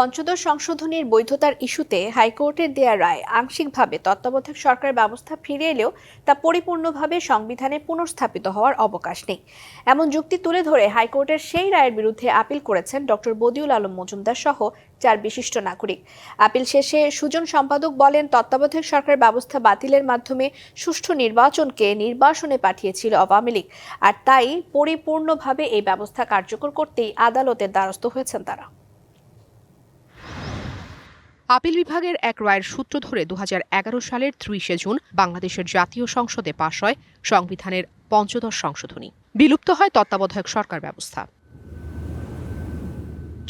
পঞ্চদশ সংশোধনীর বৈধতার ইস্যুতে হাইকোর্টের দেয়া রায় আংশিকভাবে তত্ত্বাবধায়ক সরকার ব্যবস্থা ফিরে এলেও তা পরিপূর্ণভাবে সংবিধানে পুনঃস্থাপিত হওয়ার অবকাশ নেই। এমন যুক্তি তুলে ধরে হাইকোর্টের সেই রায়ের বিরুদ্ধে আপিল করেছেন ডক্টর বদিউল আলম মজুমদার সহ চার বিশিষ্ট নাগরিক। আপিল শেষে সুজন সম্পাদক বলেন, তত্ত্বাবধায়ক সরকার ব্যবস্থা বাতিলের মাধ্যমে সুষ্ঠু নির্বাচনকে নির্বাসনে পাঠিয়েছিল আওয়ামী লীগ, আর তাই পরিপূর্ণভাবে এই ব্যবস্থা কার্যকর করতেই আদালতের দ্বারস্থ হয়েছেন তারা। আপিল বিভাগের এক রায়ের সূত্র ধরে দু হাজার এগারো সালের ত্রিশে জুন বাংলাদেশের জাতীয় সংসদে পাশ হয় সংবিধানের পঞ্চদশ সংশোধনী। বিলুপ্ত হয় তত্ত্বাবধায়ক সরকার ব্যবস্থা।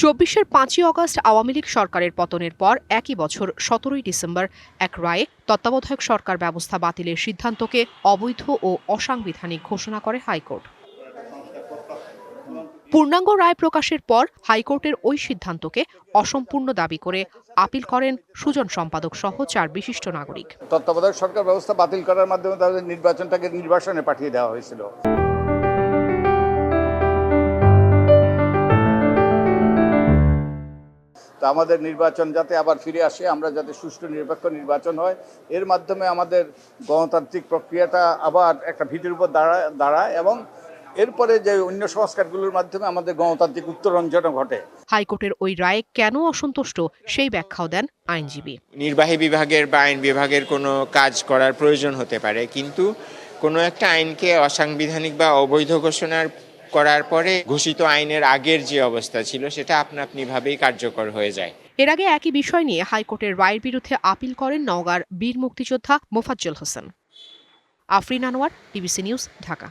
চব্বিশের পাঁচই অগস্ট আওয়ামী লীগ সরকারের পতনের পর একই বছর সতেরোই ডিসেম্বর এক রায়ে তত্ত্বাবধায়ক সরকার ব্যবস্থা বাতিলের সিদ্ধান্তকে অবৈধ ও অসাংবিধানিক ঘোষণা করে হাইকোর্ট। পূর্ণাঙ্গ রায় প্রকাশের পর হাইকোর্টের ওই সিদ্ধান্তকে অসম্পূর্ণ দাবি করে আপিল করেন সুজন সম্পাদক সহ চার বিশিষ্ট নাগরিক। তত্ত্বাবধায়ক সরকার ব্যবস্থা বাতিল করার মাধ্যমে তাদের নির্বাচনটাকে নির্বাসনে পাঠিয়ে দেওয়া হয়েছিল। তা আমাদের নির্বাচন যাতে আবার ফিরে আসে, আমরা যাতে সুষ্ঠু নিরপেক্ষ নির্বাচন হয়, এর মাধ্যমে আমাদের গণতান্ত্রিক প্রক্রিয়াটা আবার একটা ভিতের উপর দাঁড়ায় দাঁড়ায় এবং এরপরে যে অন্য সংস্কারগুলোর মাধ্যমে আমাদের গণতান্ত্রিক উত্তরঞ্জন ঘটে। হাইকোর্টের ওই রায়ে কেন অসন্তুষ্ট সেই ব্যাখ্যাও দেন আইনজীবী। নির্বাহী বিভাগের বা আইন বিভাগের কোনো কাজ করার প্রয়োজন হতে পারে কিন্তু কোনো একটা আইনকে অসাংবিধানিক বা অবৈধ ঘোষণার করার পরে ঘোষিত আইনের আগের যে অবস্থা ছিল সেটা আপনা আপনিভাবেই কার্যকর হয়ে যায়। এর আগে একই বিষয় নিয়ে হাইকোর্টের রায়ের বিরুদ্ধে আপিল করেন নওগাঁর বীর মুক্তিযোদ্ধা Mofazzal Hossain. Afrin Anwar TBC news Dhaka.